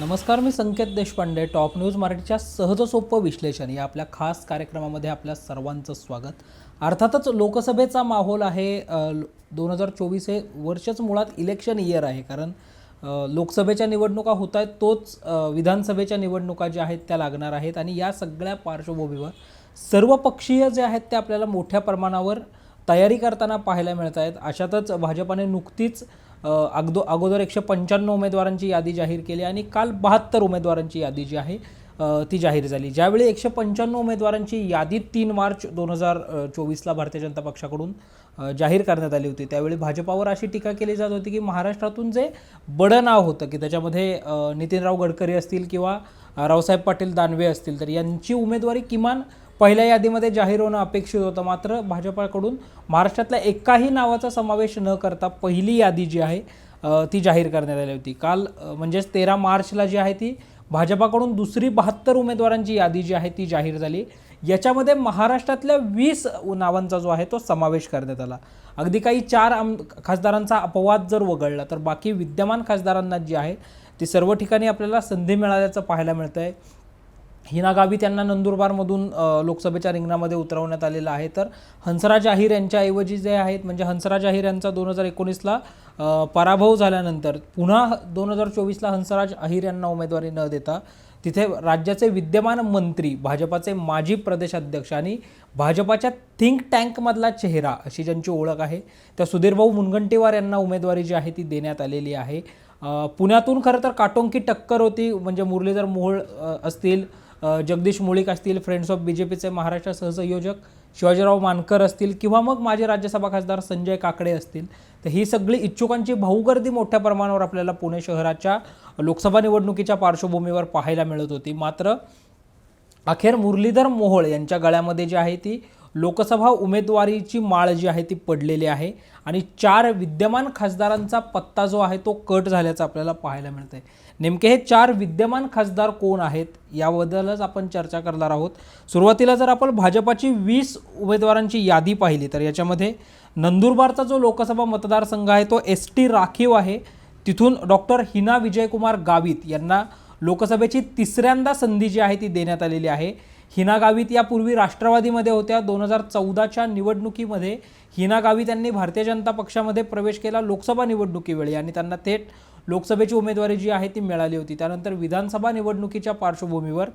नमस्कार मी Sanket Deshpande. Top news मराठीच्या सहज सोपं विश्लेषण या आपल्या खास कार्यक्रमामध्ये आपल्या सर्वांचं स्वागत. अर्थातच लोकसभेचा माहोल आहे दोन हजार चोवीस हे वर्षच मुळात इलेक्शन इयर आहे. कारण लोकसभेच्या निवडणुका होत आहेत तोच विधानसभेच्या निवडणुका ज्या आहेत त्या लागणार आहेत. आणि या सगळ्या पार्श्वभूमीवर सर्वपक्षीय जे आहेत ते आपल्याला मोठ्या प्रमाणावर तयारी करताना पाहायला मिळत आहेत. अशातच भाजपाने नुकतीच अगदो अगोदर एकशे पंच्याण्णव उमेदवारांची यादी जाहीर केली आणि काल बहात्तर उमेदवारांची यादी जी आहे ती जाहीर झाली. ज्यावेळी एकशे पंच्याण्णव उमेदवारांची यादी तीन मार्च दोन हजार चोवीसला भारतीय जनता पक्षाकडून जाहीर करण्यात आली होती त्यावेळी भाजपावर अशी टीका केली जात होती की महाराष्ट्रातून जे बडं नाव होतं की त्याच्यामध्ये नितीनराव गडकरी असतील किंवा रावसाहेब पाटील दानवे असतील तर यांची उमेदवारी किमान पहिल्या यादीमध्ये जाहीर होणं अपेक्षित होतं. मात्र भाजपाकडून महाराष्ट्रातल्या एकाही नावाचा समावेश न करता पहिली यादी जी आहे ती जाहीर करण्यात आली होती. काल म्हणजेच तेरा मार्चला जी आहे ती भाजपाकडून दुसरी बहात्तर उमेदवारांची यादी जी आहे ती जाहीर झाली. याच्यामध्ये महाराष्ट्रातल्या वीस नावांचा जो आहे तो समावेश करण्यात आला. अगदी काही चार आम खासदारांचा अपवाद जर वगळला तर बाकी विद्यमान खासदारांना जी आहे ती सर्व ठिकाणी आपल्याला संधी मिळाल्याचं पाहायला मिळतं आहे हिना गावी त्यांना नंदुरबारमधून लोकसभेच्या रिंगणामध्ये उतरवण्यात आलेलं आहे. तर हंसराज अहिर यांच्याऐवजी जे आहेत म्हणजे हंसराज अहिर यांचा दोन हजार एकोणीसला पराभव झाल्यानंतर पुन्हा दोन हजार चोवीसला हंसराज अहिर यांना उमेदवारी न देता तिथे राज्याचे विद्यमान मंत्री भाजपाचे माजी प्रदेशाध्यक्ष आणि भाजपाच्या थिंक टँकमधला चेहरा अशी ज्यांची ओळख आहे त्या सुधीरभाऊ मुनगंटीवार यांना उमेदवारी जी आहे ती देण्यात आलेली आहे. पुण्यातून खरं तर काटोंकी टक्कर होती म्हणजे मुरलीधर मोहोळ असतील जगदीश मुळीक असतील फ्रेंड्स ऑफ बी जे पीचे महाराष्ट्र सहसंयोजक शिवाजीराव मानकर असतील किंवा मग माजी राज्यसभा खासदार संजय काकडे असतील तर ही सगळी इच्छुकांची भाऊगर्दी मोठ्या प्रमाणावर आपल्याला पुणे शहराच्या लोकसभा निवडणुकीच्या पार्श्वभूमीवर पाहायला मिळत होती. मात्र अखेर मुरलीधर मोहोळ यांच्या गळ्यामध्ये जी आहे ती लोकसभा उमेदवारीची माळ जी आहे ती पडलेली आहे. आणि चार विद्यमान खासदारांचा पत्ता जो आहे तो कट झाल्याचं आपल्याला पाहायला मिळतं आहे नेमके हे चार विद्यमान खासदार कोण आहेत याबद्दलच आपण चर्चा करणार आहोत. सुरुवातीला जर आपण भाजपाची वीस उमेदवारांची यादी पाहिली तर याच्यामध्ये नंदुरबारचा जो लोकसभा मतदारसंघ आहे तो एस टी राखीव आहे. तिथून डॉक्टर हिना विजयकुमार गावित यांना लोकसभेची तिसऱ्यांदा संधी जी आहे ती देण्यात आलेली आहे. हिना गावित यापूर्वी राष्ट्रवादीमध्ये होत्या. दोन हजार चौदाच्या निवडणुकीमध्ये हिना गावित यांनी भारतीय जनता पक्षामध्ये प्रवेश केला लोकसभा निवडणुकीवेळी आणि त्यांना थेट लोकसभेची उमेदवारी जी आहे ती मिळाली होती. त्यानंतर विधानसभा निवडणुकीच्या पार्श्वभूमीवर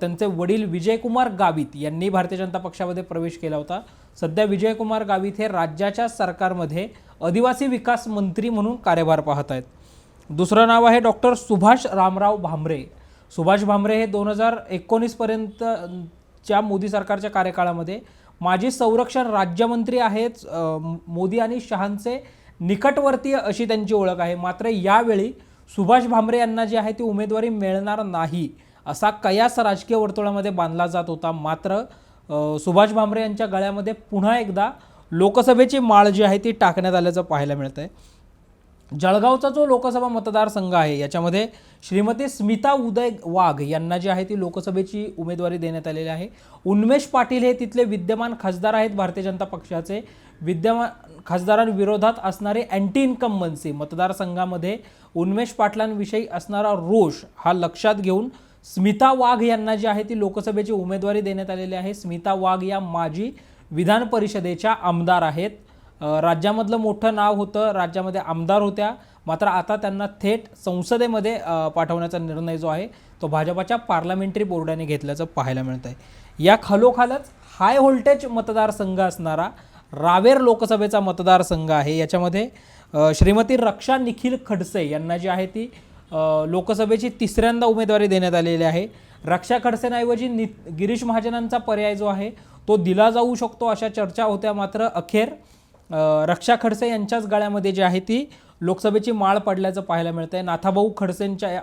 त्यांचे वडील विजयकुमार गावित यांनी भारतीय जनता पक्षामध्ये प्रवेश केला होता. सध्या विजयकुमार गावित हे राज्याच्या सरकारमध्ये आदिवासी विकास मंत्री म्हणून कार्यभार पाहत आहेत. दुसरं नाव आहे डॉक्टर सुभाष रामराव भामरे. सुभाष भामरे हे दोन हजार एकोणीसपर्यंतच्या मोदी सरकारच्या कार्यकाळामध्ये माजी संरक्षण राज्यमंत्री आहेत मोदी आणि शहांचे निकटवर्तीय अशी त्यांची ओळख आहे. मात्र यावेळी सुभाष भामरे यांना जी आहे ती उमेदवारी मिळणार नाही असा कयास राजकीय वर्तुळामध्ये बांधला जात होता. मात्र सुभाष भामरे यांच्या गळ्यामध्ये पुन्हा एकदा लोकसभेची माळ जी आहे ती टाकण्यात आल्याचं पाहायला मिळतं आहे जळगावचा जो लोकसभा मतदारसंघ आहे याच्यामध्ये श्रीमती स्मिता उदय वाघ यांना जी आहे ती लोकसभेची उमेदवारी देण्यात आलेली आहे. उन्मेष पाटील हे तिथले विद्यमान खासदार आहेत भारतीय जनता पक्षाचे. विद्यमान खासदारांविरोधात असणारे अँटी इन्कम्बन्सी मतदारसंघामध्ये उन्मेष पाटलांविषयी असणारा रोष हा लक्षात घेऊन स्मिता वाघ यांना जी आहे ती लोकसभेची उमेदवारी देण्यात आलेली आहे. स्मिता वाघ या माजी विधान परिषदेच्या आमदार आहेत. राज्यामधलं मोठं नाव होतं राज्यामध्ये आमदार होत्या. मात्र आता त्यांना थेट संसदेमध्ये पाठवण्याचा निर्णय जो आहे तो भाजपाच्या पार्लमेंटरी बोर्डाने घेतल्याचं पाहायला मिळत आहे या खालोखालच हाय व्होल्टेज मतदारसंघ असणारा रावेर लोकसभेचा मतदारसंघ आहे. याच्यामध्ये श्रीमती रक्षा निखिल खडसे यांना जी आहे ती लोकसभेची तिसऱ्यांदा उमेदवारी देण्यात आलेली आहे. रक्षा खडसेंऐवजी नि गिरीश महाजनांचा पर्याय जो आहे तो दिला जाऊ शकतो अशा चर्चा होत्या. मात्र अखेर रक्षा खडसे यांच्याच गळ्यामध्ये जी आहे ती लोकसभेची माळ पडल्याचं पाहायला मिळतं आहे नाथाभाऊ खडसेंच्या या-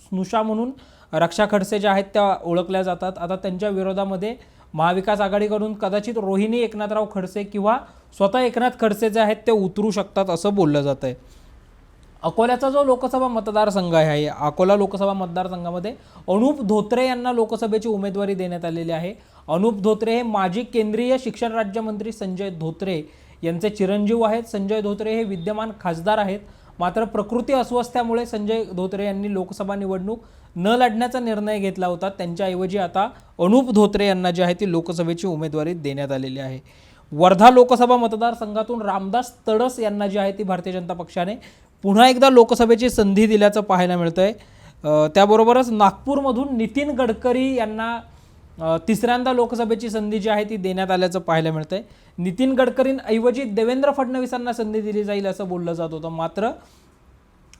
स्नुषा म्हणून रक्षा खडसे ज्या आहेत त्या ओळखल्या जातात. आता त्यांच्या विरोधामध्ये महाविकास आघाडीकडून कदाचित रोहिणी एकनाथराव खडसे किंवा स्वतः एकनाथ खडसे जे आहेत ते उतरू शकतात असं बोललं जातं आहे अकोल्याचा जो लोकसभा मतदारसंघ आहे अकोला लोकसभा मतदारसंघामध्ये अनुप धोत्रे यांना लोकसभेची उमेदवारी देण्यात आलेली आहे. अनुप धोत्रे हे माजी केंद्रीय शिक्षण राज्यमंत्री संजय धोत्रे यांचे चिरंजीव आहेत संजय धोत्रे हे विद्यमान खासदार आहेत. मात्र प्रकृती अस्वस्थ्यामुळे संजय धोत्रे यांनी लोकसभा निवडणूक न लढण्याचा निर्णय घेतला होता. त्यांच्याऐवजी आता अनुप धोत्रे यांना जी आहे ती लोकसभेची उमेदवारी देण्यात आलेली आहे. वर्धा लोकसभा मतदारसंघातून रामदास तडस यांना जी आहे ती भारतीय जनता पक्षाने पुन्हा एकदा लोकसभेची संधी दिल्याचं पाहायला मिळतं आहे त्याबरोबरच नागपूरमधून नितीन गडकरी यांना तिसऱ्यांदा लोकसभेची संधी जी आहे ती देण्यात आल्याचं पाहायला मिळतंय. नितीन गडकरींऐवजी देवेंद्र फडणवीसांना संधी दिली जाईल असं बोललं जात होतं. मात्र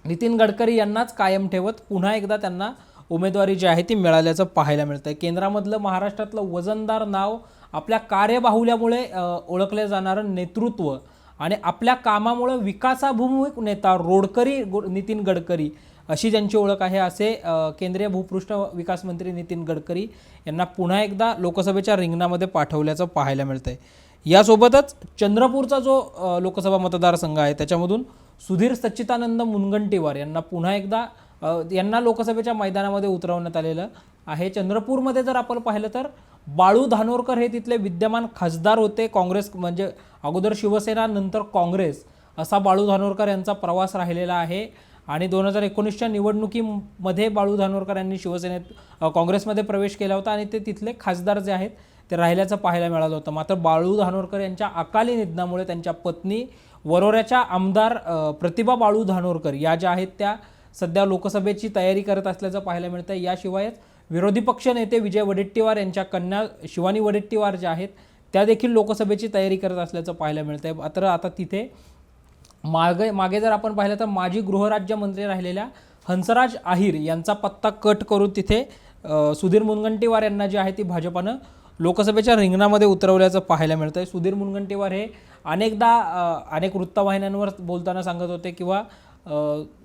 नितीन गडकरी यांनाच कायम ठेवत पुन्हा एकदा त्यांना उमेदवारी जी आहे ती मिळाल्याचं पाहायला मिळतं आहे केंद्रामधलं महाराष्ट्रातलं वजनदार नाव आपल्या कार्यबाहुल्यामुळे ओळखलं जाणारं नेतृत्व आणि आपल्या कामामुळं विकासाभिमुख नेता रोडकरी नितीन गडकरी अशी ज्यांची ओळख आहे असे केंद्रीय भूपृष्ठ विकास मंत्री नितीन गडकरी यांना पुन्हा एकदा लोकसभेच्या रिंगणामध्ये पाठवल्याचं पाहायला मिळतंय. यासोबतच चंद्रपूरचा जो लोकसभा मतदारसंघ आहे त्याच्यामधून सुधीर सच्चिदानंद मुनगंटीवार यांना पुन्हा एकदा यांना लोकसभेच्या मैदानामध्ये उतरवण्यात आलेलं आहे. चंद्रपूरमध्ये जर आपण पाहिलं तर बाळू धानोरकर हे तिथले विद्यमान खासदार होते. काँग्रेस म्हणजे अगोदर शिवसेना नंतर काँग्रेस असा बाळू धानोरकर यांचा प्रवास राहिलेला आहे. आणि दोन हजार एकोणीसच्या निवडणुकीमध्ये बाळू धानोरकर यांनी शिवसेनेत काँग्रेसमध्ये प्रवेश केला होता आणि ते तिथले खासदार जे आहेत ते राहिल्याचं पाहायला मिळालं होतं. मात्र बाळू धानोरकर यांच्या अकाली निधनामुळे त्यांच्या पत्नी वरोऱ्याच्या आमदार प्रतिभा बाळू धानोरकर या ज्या आहेत त्या सध्या लोकसभेची तयारी करत असल्याचं पाहायला मिळतं याशिवायच विरोधी पक्ष नेते विजय वडेट्टीवार यांच्या कन्या शिवानी वडेट्टीवार ज्या आहेत त्या देखील लोकसभेची तयारी करत असल्याचं पाहायला मिळतं आहे मात्र आता तिथे मागे मागे जर आपण पाहिलं तर माजी गृहराज्यमंत्री राहिलेल्या हंसराज आहिर यांचा पत्ता कट करून तिथे सुधीर मुनगंटीवार यांना जी आहे ती भाजपानं लोकसभेच्या रिंगणामध्ये उतरवल्याचं पाहायला मिळतं आहे सुधीर मुनगंटीवार हे अनेकदा अनेक वृत्तवाहिन्यांवर बोलताना सांगत होते किंवा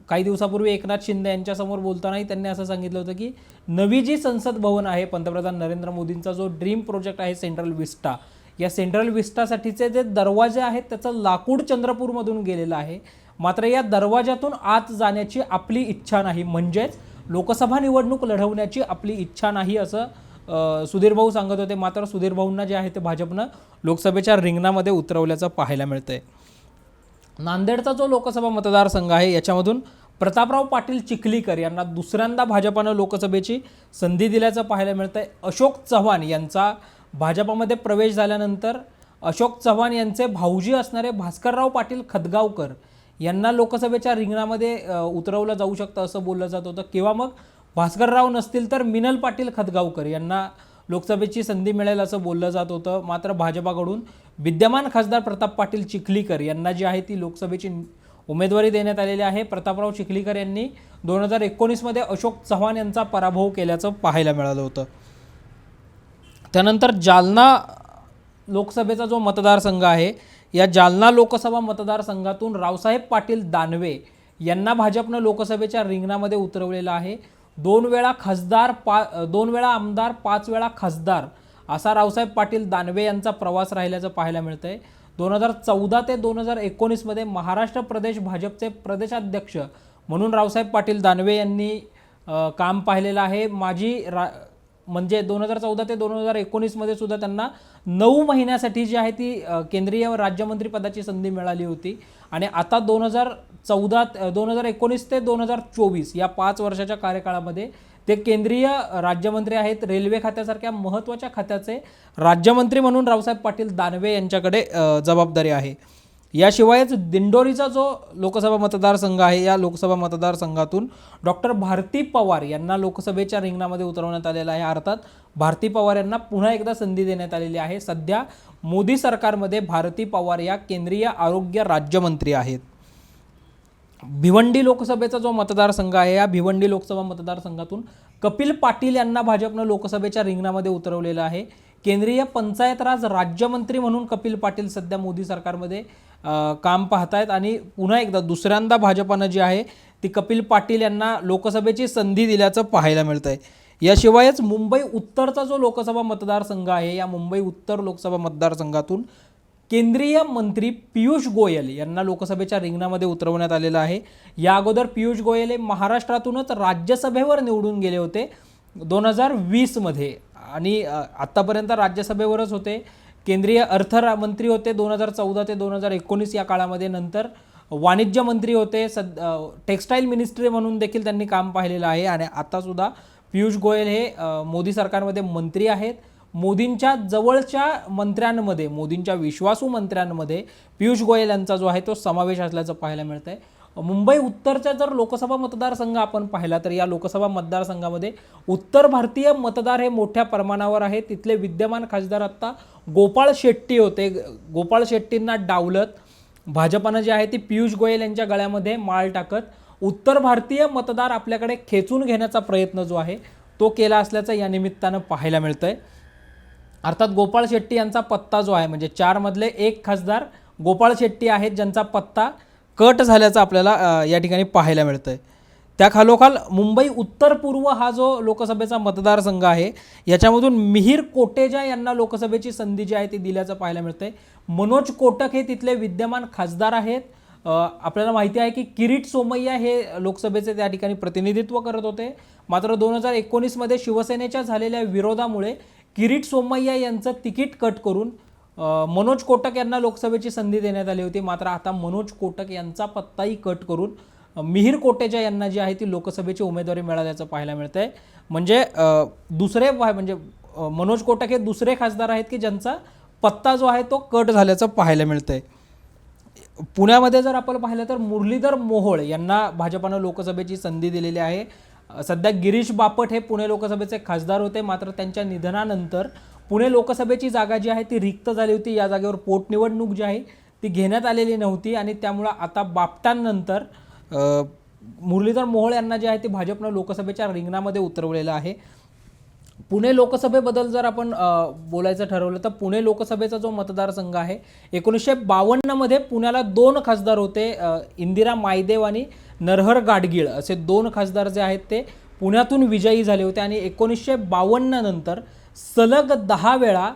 काही दिवसापूर्वी एकनाथ शिंदे यांच्यासमोर बोलतानाही त्यांनी असं सांगितलं होतं की नवी जी संसद भवन आहे पंतप्रधान नरेंद्र मोदींचा जो ड्रीम प्रोजेक्ट आहे सेंट्रल विस्टा या सेंट्रल विस्टासाठीचे जे दरवाजे आहेत त्याचं लाकूड चंद्रपूरमधून गेलेलं आहे. मात्र या दरवाजातून आत जाण्याची आपली इच्छा नाही. म्हणजेच लोकसभा निवडणूक लढवण्याची आपली इच्छा नाही असं सुधीरभाऊ सुधीर भाऊ सांगत होते. मात्र सुधीर भाऊंना जे आहे ते भाजपनं लोकसभेच्या रिंगणामध्ये उतरवल्याचं पाहायला मिळतंय. नांदेडचा जो लोकसभा मतदारसंघ आहे याच्यामधून प्रतापराव पाटील चिखलीकर यांना दुसऱ्यांदा भाजपानं लोकसभेची संधी दिल्याचं पाहायला मिळतं आहे अशोक चव्हाण यांचा भाजपामध्ये प्रवेश झाल्यानंतर अशोक चव्हाण यांचे भाऊजी असणारे भास्करराव पाटील खदगावकर यांना लोकसभेच्या रिंगणामध्ये उतरवलं जाऊ शकतं असं बोललं जात होतं. किंवा मग भास्करराव नसतील तर मिनल पाटील खदगावकर यांना लोकसभेची संधी मिळेल असं बोललं जात होतं. मात्र भाजपाकडून विद्यमान खासदार प्रताप पाटील चिखलीकर यांना जी आहे ती लोकसभेची उमेदवारी देण्यात आलेली आहे. प्रतापराव चिखलीकर यांनी दोन हजार एकोणीसमध्ये अशोक चव्हाण यांचा पराभव केल्याचं पाहायला मिळालं होतं. त्यानंतर जालना लोकसभेचा जो मतदारसंघ आहे या जालना लोकसभा मतदारसंघातून रावसाहेब पाटील दानवे यांना भाजपनं लोकसभेच्या रिंगणामध्ये उतरवलेलं आहे. दोन वेळा खासदार पा दोन वेळा आमदार पाच वेळा खासदार असा रावसाहेब पाटील दानवे यांचा प्रवास राहिल्याचं पाहायला मिळतं आहे दोन हजार चौदा ते दोन हजार एकोणीसमध्ये महाराष्ट्र प्रदेश भाजपचे प्रदेशाध्यक्ष म्हणून रावसाहेब पाटील दानवे यांनी काम पाहिलेलं आहे. माजी रा म्हणजे दोन हजार चौदा ते दोन हजार एकोणीसमध्ये सुद्धा त्यांना नऊ महिन्यासाठी जी आहे ती केंद्रीय राज्यमंत्री पदाची संधी मिळाली होती. आणि आता दोन हजार चौदा दोन हजार एकोणीस ते दोन हजार चोवीस या पाच वर्षाच्या कार्यकाळामध्ये ते केंद्रीय राज्यमंत्री आहेत. रेल्वे खात्यासारख्या महत्त्वाच्या खात्याचे राज्यमंत्री म्हणून रावसाहेब पाटील दानवे यांच्याकडे जबाबदारी आहे. याशिवायच दिंडोरीचा जो लोकसभा मतदारसंघ आहे या लोकसभा मतदारसंघातून डॉक्टर भारती पवार यांना लोकसभेच्या रिंगणामध्ये उतरवण्यात आलेलं आहे. अर्थात भारती पवार यांना पुन्हा एकदा संधी देण्यात आलेली आहे. सध्या मोदी सरकारमध्ये भारती पवार या केंद्रीय आरोग्य राज्यमंत्री आहेत. भिवंडी लोकसभेचा जो मतदारसंघ आहे या भिवंडी लोकसभा मतदारसंघातून कपिल पाटील यांना भाजपनं लोकसभेच्या रिंगणामध्ये उतरवलेलं आहे. केंद्रीय पंचायत राज राज्यमंत्री म्हणून कपिल पाटील सध्या मोदी सरकारमध्ये काम पाहतायत आणि पुन्हा एकदा दुसऱ्यांदा भाजपानं जी आहे ती कपिल पाटील यांना लोकसभेची संधी दिल्याचं पाहायला मिळतं आहे याशिवायच मुंबई उत्तरचा जो लोकसभा मतदारसंघ आहे या मुंबई उत्तर लोकसभा मतदारसंघातून केंद्रीय मंत्री पियुष गोयल यांना लोकसभेच्या रिंगणामध्ये उतरवण्यात आलेलं आहे. या अगोदर पियुष गोयल हे महाराष्ट्रातूनच राज्यसभेवर निवडून गेले होते दोन हजार वीसमध्ये आणि आत्तापर्यंत राज्यसभेवरच होते. केंद्रीय अर्थमंत्री होते दोन हजार चौदा ते दोन हजार एकोणीस या काळामध्ये. नंतर वाणिज्य मंत्री होते सद टेक्स्टाईल मिनिस्ट्री म्हणून देखील त्यांनी काम पाहिलेलं आहे आणि आतासुद्धा पियुष गोयल हे मोदी सरकारमध्ये मंत्री आहेत. मोदींच्या जवळच्या मंत्र्यांमध्ये मोदींच्या विश्वासू मंत्र्यांमध्ये पियुष गोयल यांचा जो आहे तो समावेश असल्याचं पाहायला मिळतं आहे मुंबई उत्तरच्या जर लोकसभा मतदारसंघ आपण पाहिला तर या लोकसभा मतदारसंघामध्ये उत्तर भारतीय मतदार हे मोठ्या प्रमाणावर आहे तिथले विद्यमान खासदार आत्ता गोपाळ शेट्टी होते. गोपाळ शेट्टींना डावलत भाजपानं जे आहे ती पियुष गोयल यांच्या गळ्यामध्ये माळ टाकत उत्तर भारतीय मतदार आपल्याकडे खेचून घेण्याचा प्रयत्न जो आहे तो केला असल्याचं या निमित्तानं पाहायला मिळतं आहे अर्थात गोपाळ शेट्टी यांचा पत्ता जो आहे म्हणजे चारमधले एक खासदार गोपाळ शेट्टी आहेत ज्यांचा पत्ता कट झाल्याचं आपल्याला या ठिकाणी पाहायला मिळतंय. त्या खालोखाल मुंबई उत्तर पूर्व हा जो लोकसभेचा मतदारसंघ आहे याच्यामधून मिहीर कोटेजा यांना लोकसभेची संधी जी आहे ती दिल्याचं पाहायला मिळतं आहे मनोज कोटक हे तिथले विद्यमान खासदार आहेत. आपल्याला माहिती आहे की किरीट सोमय्या हे लोकसभेचे त्या ठिकाणी प्रतिनिधित्व करत होते. मात्र दोन हजार एकोणीसमध्ये शिवसेनेच्या झालेल्या विरोधामुळे किरीट सोमय्या यांचं तिकीट कट करून मनोज कोटक यांना लोकसभेची संधी देण्यात आली होती. मात्र आता मनोज कोटक यांचा पत्ताही कट करून मिहिर मिहीर कोटेजा यांना जी आहे ती लोकसभेची उमेदवारी मिळाल्याचं पाहायला मिळतं आहे म्हणजे दुसरे म्हणजे मनोज कोटक हे दुसरे खासदार आहेत की ज्यांचा पत्ता जो आहे तो कट झाल्याचं पाहायला मिळतं आहे पुण्यामध्ये जर आपण पाहिलं तर मुरलीधर मोहोळ यांना भाजपानं लोकसभेची संधी दिलेली आहे. सध्या गिरीश बापट हे पुणे लोकसभेचे खासदार होते. मात्र त्यांच्या निधनानंतर पुणे लोकसभेची जागा जी आहे ती रिक्त झाली होती. या जागेवर पोटनिवडणूक जी आहे ती घेण्यात आलेली नव्हती आणि त्यामुळं आता बापटांनंतर मुरलीधर मोहोळ यांना जे आहे ते भाजपनं लोकसभेच्या रिंगणामध्ये उतरवलेलं आहे. पुणे लोकसभेबद्दल जर आपण बोलायचं ठरवलं तर पुणे लोकसभेचा जो मतदारसंघ आहे एकोणीसशे बावन्नमध्ये पुण्याला दोन खासदार होते इंदिरा मायदेव आणि नरहर गाडगीळ. असे दोन खासदार जे आहेत ते पुण्यातून विजयी झाले होते आणि एकोणीसशे बावन्ननंतर सलग दहा वेळा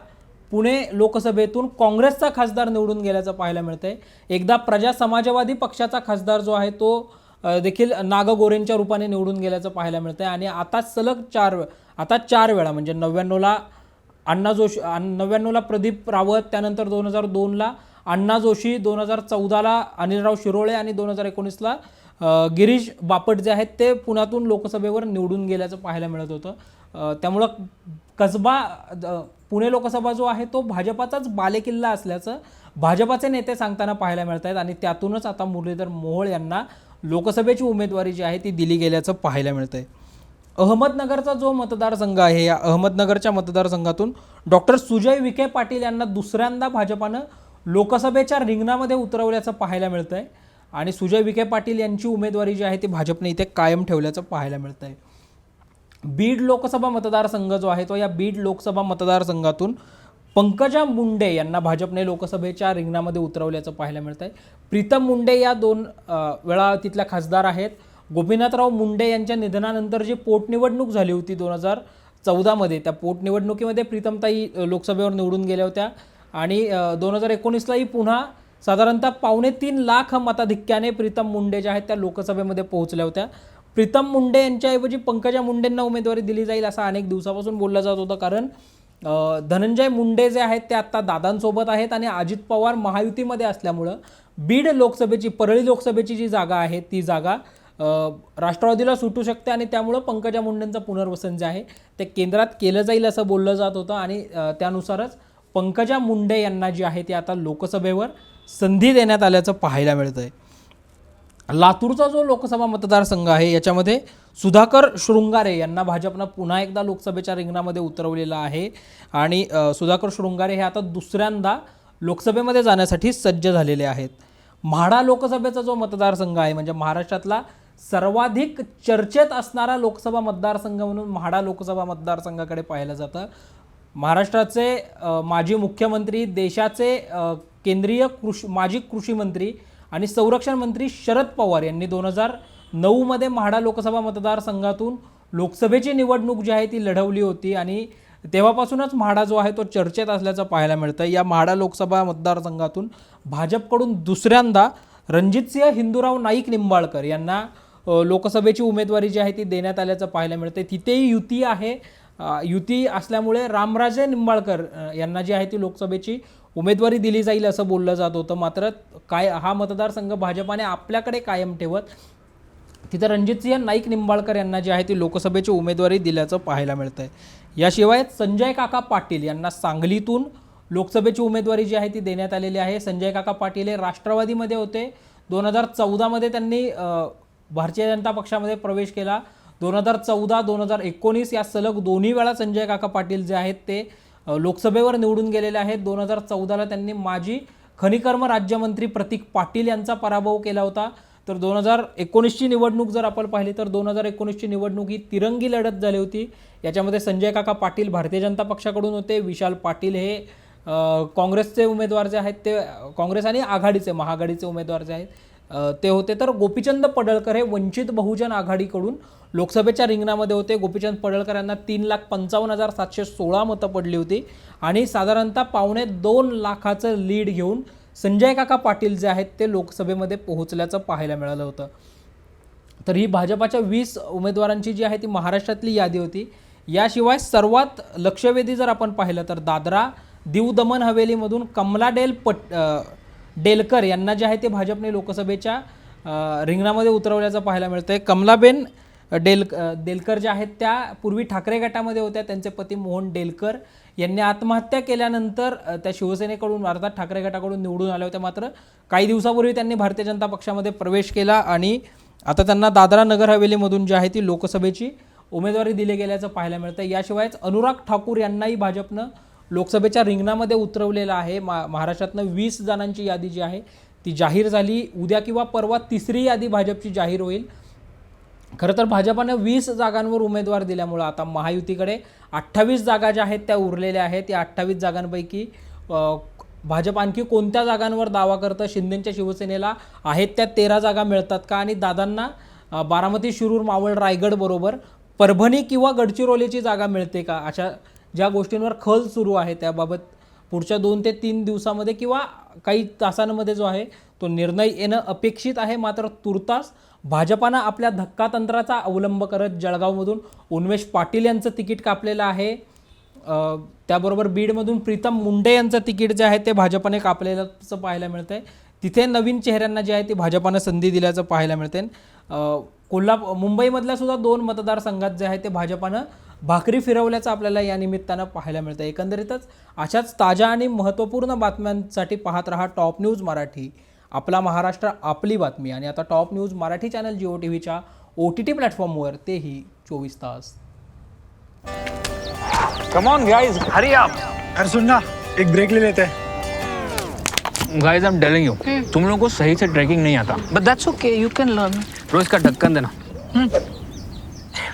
पुणे लोकसभेतून काँग्रेसचा खासदार निवडून गेल्याचं पाहायला मिळतंय. एकदा प्रजा समाजवादी पक्षाचा खासदार जो आहे तो देखील नागगोरेंच्या रूपाने निवडून गेल्याचं पाहायला मिळतं आहे आणि आता सलग चार आता चार वेळा म्हणजे नव्याण्णवला अण्णा जोशी नव्याण्णवला प्रदीप रावत त्यानंतर दोन हजार दोनला अण्णा जोशी दोन हजार चौदाला अनिलराव शिरोळे आणि दोन हजार एकोणीसला गिरीश बापट जे आहेत ते पुण्यातून लोकसभेवर निवडून गेल्याचं पाहायला मिळत होतं. त्यामुळं कसबा पुणे लोकसभा जो आहे तो भाजपाचाच बालेकिल्ला असल्याचं भाजपाचे नेते सांगताना पाहायला मिळत आहेत आणि त्यातूनच आता मुरलीधर मोहोळ यांना लोकसभेची उमेदवारी जी आहे ती दिली गेल्याचं पाहायला मिळतं आहे अहमदनगरचा जो मतदारसंघ आहे या अहमदनगरच्या मतदारसंघातून डॉक्टर सुजय विखे पाटील यांना दुसऱ्यांदा भाजपानं लोकसभेच्या रिंगणामध्ये उतरवल्याचं पाहायला मिळतं आहे आणि सुजय विखे पाटील यांची उमेदवारी जी आहे ती भाजपने इथे कायम ठेवल्याचं पाहायला मिळतं आहे बीड लोकसभा मतदारसंघ जो आहे तो या बीड लोकसभा मतदारसंघातून पंकजा मुंडे यांना भाजपने लोकसभेच्या रिंगणामध्ये उतरवल्याचं पाहायला मिळत आहे प्रीतम मुंडे या दोन वेळा तिथल्या खासदार आहेत. गोपीनाथराव मुंडे यांच्या निधनानंतर जी पोटनिवडणूक झाली होती दोन हजार चौदामध्ये त्या पोटनिवडणुकीमध्ये प्रीतमताई लोकसभेवर निवडून गेल्या होत्या. आणि दोन हजार एकोणीसलाही पुन्हा साधारणतः पावणे तीन लाख मताधिक्याने प्रीतम मुंडे ज्या आहेत त्या लोकसभेमध्ये पोहोचल्या होत्या. प्रीतम मुंडे यांच्याऐवजी पंकजा मुंडेंना उमेदवारी दिली जाईल असं अनेक दिवसापासून बोललं जात होतं. कारण धनंजय मुंडे जे आहेत ते आत्ता दादांसोबत आहेत आणि अजित पवार महायुतीमध्ये असल्यामुळं बीड लोकसभेची परळी लोकसभेची जी जागा आहे ती जागा राष्ट्रवादीला सुटू शकते आणि त्यामुळं पंकजा मुंडेंचं पुनर्वसन जे आहे ते केंद्रात केलं जाईल असं बोललं जात होतं आणि त्यानुसारच पंकजा मुंडे यांना जी आहे ती आता लोकसभेवर संधी देण्यात आल्याचं पाहायला मिळतं आहे लातूरचा जो लोकसभा मतदारसंघ आहे याच्यामध्ये सुधाकर शृंगारे यांना भाजपनं पुन्हा एकदा लोकसभेच्या रिंगणामध्ये उतरवलेलं आहे. आणि सुधाकर शृंगारे हे आता दुसऱ्यांदा लोकसभेमध्ये जाण्यासाठी सज्ज झालेले आहेत. म्हाडा लोकसभेचा जो मतदारसंघ आहे म्हणजे महाराष्ट्रातला सर्वाधिक चर्चेत असणारा लोकसभा मतदारसंघ म्हणून म्हाडा लोकसभा मतदारसंघाकडे पाहिलं जातं. महाराष्ट्राचे माजी मुख्यमंत्री देशाचे केंद्रीय कृषी माजी कृषी मंत्री आणि संरक्षण मंत्री शरद पवार यांनी दोन हजार नऊमध्ये म्हाडा लोकसभा मतदारसंघातून लोकसभेची निवडणूक जी आहे ती लढवली होती आणि तेव्हापासूनच म्हाडा जो आहे तो चर्चेत असल्याचं पाहायला मिळतं या म्हाडा लोकसभा मतदारसंघातून भाजपकडून दुसऱ्यांदा रणजितसिंह हिंदूराव नाईक निंबाळकर यांना लोकसभेची उमेदवारी जी आहे ती देण्यात आल्याचं पाहायला मिळते तिथेही युती आहे. युती असल्यामुळे रामराजे निंबाळकर यांना जी आहे ती लोकसभेची उमेदवारी दिली जाईल असं बोललं जात होतं. मात्र काय हा मतदारसंघ भाजपाने आपल्याकडे कायम ठेवत तिथं रणजितसिंह नाईक निंबाळकर यांना जे आहे ती लोकसभेची उमेदवारी दिल्याचं पाहायला मिळतं आहे याशिवाय संजय काका पाटील यांना सांगलीतून लोकसभेची उमेदवारी जी आहे ती देण्यात आलेली आहे. संजय काका पाटील हे राष्ट्रवादीमध्ये होते. दोन हजार चौदामध्ये त्यांनी भारतीय जनता पक्षामध्ये प्रवेश केला. दोन हजार चौदा दोन हजार एकोणीस या सलग दोन्ही वेळा संजय काका पाटील जे आहेत ते लोकसभेवर निवडून गेलेले आहेत. दोन हजार चौदाला त्यांनी माजी खनिकर्म राज्यमंत्री प्रतीक पाटील यांचा पराभव केला होता. तर दोन हजार एकोणीसची निवडणूक जर आपण पाहिली तर दोन हजार एकोणीसची निवडणूक ही तिरंगी लढत झाली होती. याच्यामध्ये संजय काका पाटील भारतीय जनता पक्षाकडून होते. विशाल पाटील हे काँग्रेसचे उमेदवार जे आहेत ते काँग्रेस आणि आघाडीचे महाआघाडीचे उमेदवार जे आहेत ते होते तर गोपीचंद पडळकर हे वंचित बहुजन आघाडीकडून लोकसभेच्या रिंगणामध्ये होते. गोपीचंद पडळकर यांना तीन लाख पंचावन्न हजार सातशे सोळा मतं पडली होती. आणि साधारणतः पावणे दोन लाखाचं लीड घेऊन संजय काका पाटील जे आहेत ते लोकसभेमध्ये पोहोचल्याचं पाहायला मिळालं होतं. तर ही भाजपाच्या वीस उमेदवारांची जी आहे ती महाराष्ट्रातली यादी होती. याशिवाय सर्वात लक्षवेधी जर आपण पाहिलं तर दादरा दीव दमन हवेलीमधून कमलाडेल पट डेलकर यांना जे आहे ते भाजपने लोकसभेच्या रिंगणामध्ये उतरवल्याचं पाहायला मिळतं आहे कमलाबेन डेल डेलकर ज्या आहेत त्या पूर्वी ठाकरे गटामध्ये होत्या. त्यांचे पती मोहन डेलकर यांनी आत्महत्या केल्यानंतर त्या शिवसेनेकडून अर्थात ठाकरे गटाकडून निवडून आल्या होत्या. मात्र काही दिवसापूर्वी त्यांनी भारतीय जनता पक्षामध्ये प्रवेश केला आणि आता त्यांना दादरा नगर हवेलीमधून जी आहे ती लोकसभेची उमेदवारी दिली गेल्याचं पाहायला मिळतं याशिवायच अनुराग ठाकूर यांनाही भाजपनं लोकसभेच्या रिंगणामध्ये उतरवलेलं आहे. मा महाराष्ट्रातनं वीस जणांची यादी जी आहे ती जाहीर झाली. उद्या किंवा परवा तिसरी यादी भाजपची जाहीर होईल. खरं तर भाजपानं वीस जागांवर उमेदवार दिल्यामुळं आता महायुतीकडे अठ्ठावीस जागा ज्या आहेत त्या उरलेल्या आहेत. या अठ्ठावीस जागांपैकी भाजप आणखी कोणत्या जागांवर दावा करतं? शिंदेच्या शिवसेनेला आहेत त्या तेरा जागा मिळतात का? आणि दादांना बारामती शिरूर मावळ रायगड बरोबर परभणी किंवा गडचिरोलीची जागा मिळते का? अशा ज्या गोष्टींवर खल सुरू आहे त्याबाबत पुढच्या दोन ते तीन दिवसामध्ये किंवा काही तासांमध्ये जो आहे तो निर्णय येणं अपेक्षित आहे. मात्र तुर्तास भाजपानं आपल्या धक्कातंत्राचा अवलंब करत जळगावमधून उन्मेष पाटील यांचं तिकीट कापलेलं आहे. त्याबरोबर बीडमधून प्रीतम मुंडे यांचं तिकीट जे आहे ते भाजपाने कापलेल्याचं पाहायला मिळतं आहे तिथे नवीन चेहऱ्यांना जे आहे ते भाजपानं संधी दिल्याचं पाहायला मिळते कोल्हापूर मुंबईमधल्या सुद्धा दोन मतदारसंघात जे आहे ते भाजपानं भाकरी फिरवल्याचं आपल्याला या निमित्तानं पाहायला मिळतं. एकंदरीतच अशाच ताज्या आणि महत्त्वपूर्ण बातम्यांसाठी पाहत रहा टॉप न्यूज मराठी. आपला महाराष्ट्र आपली बातमी. आणि आता top news Marathi channel Jio T व्हीच्या ओ टी टी प्लॅटफॉर्मवर. तेही चोवीस तास. कम ऑन गाइस हरी आप अरे सुन ना एक ब्रेक ले लेते. हैं guys I am telling you तुम लोगों को सही से ट्रैकिंग नहीं आता. But that's okay, you can learn. रोज का ढक्कन देना.